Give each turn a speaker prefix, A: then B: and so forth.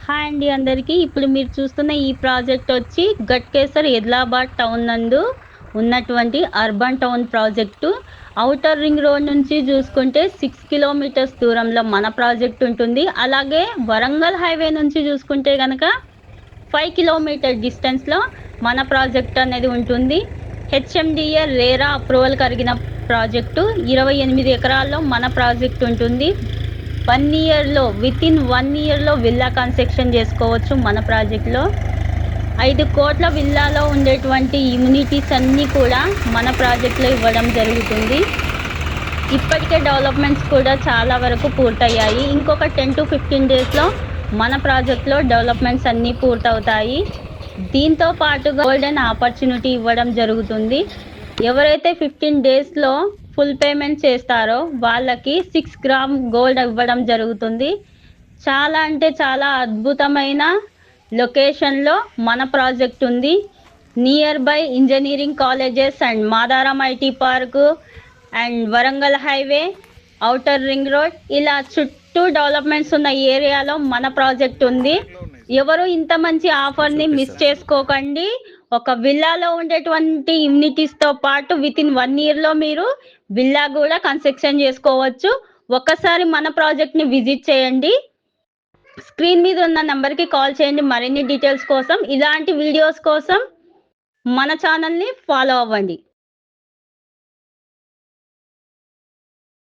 A: Hi అండి అందరికీ. ఇప్పుడు మీరు చూస్తున్న ఈ ప్రాజెక్ట్ వచ్చి గట్కేసర్ ఎదిలాబాద్ టౌన్ నందు ఉన్నటువంటి urban town project. Outer ring road నుంచి చూసుకుంటే సిక్స్ కిలోమీటర్స్ దూరంలో మన ప్రాజెక్ట్ ఉంటుంది. అలాగే వరంగల్ హైవే నుంచి చూసుకుంటే కనుక ఫైవ్ కిలోమీటర్ డిస్టెన్స్లో మన ప్రాజెక్ట్ అనేది ఉంటుంది. హెచ్ఎండిఏ రేరా అప్రూవల్ కలిగిన ప్రాజెక్టు. ఇరవై ఎనిమిది ఎకరాల్లో మన ప్రాజెక్ట్ ఉంటుంది. వన్ ఇయర్లో విత్ ఇన్ వన్ ఇయర్లో విల్లా కన్స్ట్రక్షన్ చేసుకోవచ్చు మన ప్రాజెక్ట్లో. ఐదు కోట్ల విల్లాలో ఉండేటువంటి ఇమ్యూనిటీస్ అన్నీ కూడా మన ప్రాజెక్ట్లో ఇవ్వడం జరుగుతుంది. ఇప్పటికే డెవలప్మెంట్స్ కూడా చాలా వరకు పూర్తయ్యాయి. ఇంకొక టెన్ టు ఫిఫ్టీన్ డేస్లో మన ప్రాజెక్ట్లో డెవలప్మెంట్స్ అన్నీ పూర్తవుతాయి. దీంతో పాటుగా గోల్డెన్ ఆపర్చునిటీ ఇవ్వడం జరుగుతుంది. ఎవరైతే ఫిఫ్టీన్ డేస్లో ఫుల్ పేమెంట్ చేస్తారో వాళ్ళకి సిక్స్ గ్రామ్ గోల్డ్ ఇవ్వడం జరుగుతుంది. చాలా అంటే చాలా అద్భుతమైన లొకేషన్లో మన ప్రాజెక్ట్ ఉంది. Nearby engineering colleges and Madaram IT park and Warangal highway outer ring road ఇలా చుట్టూ డెవలప్మెంట్స్ ఉన్న ఏరియాలో మన ప్రాజెక్ట్ ఉంది. ఎవరు ఇంత మంచి ఆఫర్ని మిస్ చేసుకోకండి. ఒక విల్లాలో ఉండేటువంటి ఇమ్యూనిటీస్తో పాటు విత్ ఇన్ వన్ ఇయర్లో మీరు విల్లా కూడా కన్స్ట్రక్షన్ చేసుకోవచ్చు. ఒక్కసారి మన ప్రాజెక్ట్ని విజిట్ చేయండి. స్క్రీన్ మీద ఉన్న నెంబర్కి కాల్ చేయండి. మరిన్ని డీటెయిల్స్ కోసం. ఇలాంటి వీడియోస్ కోసం మన ఛానల్ని ఫాలో అవ్వండి.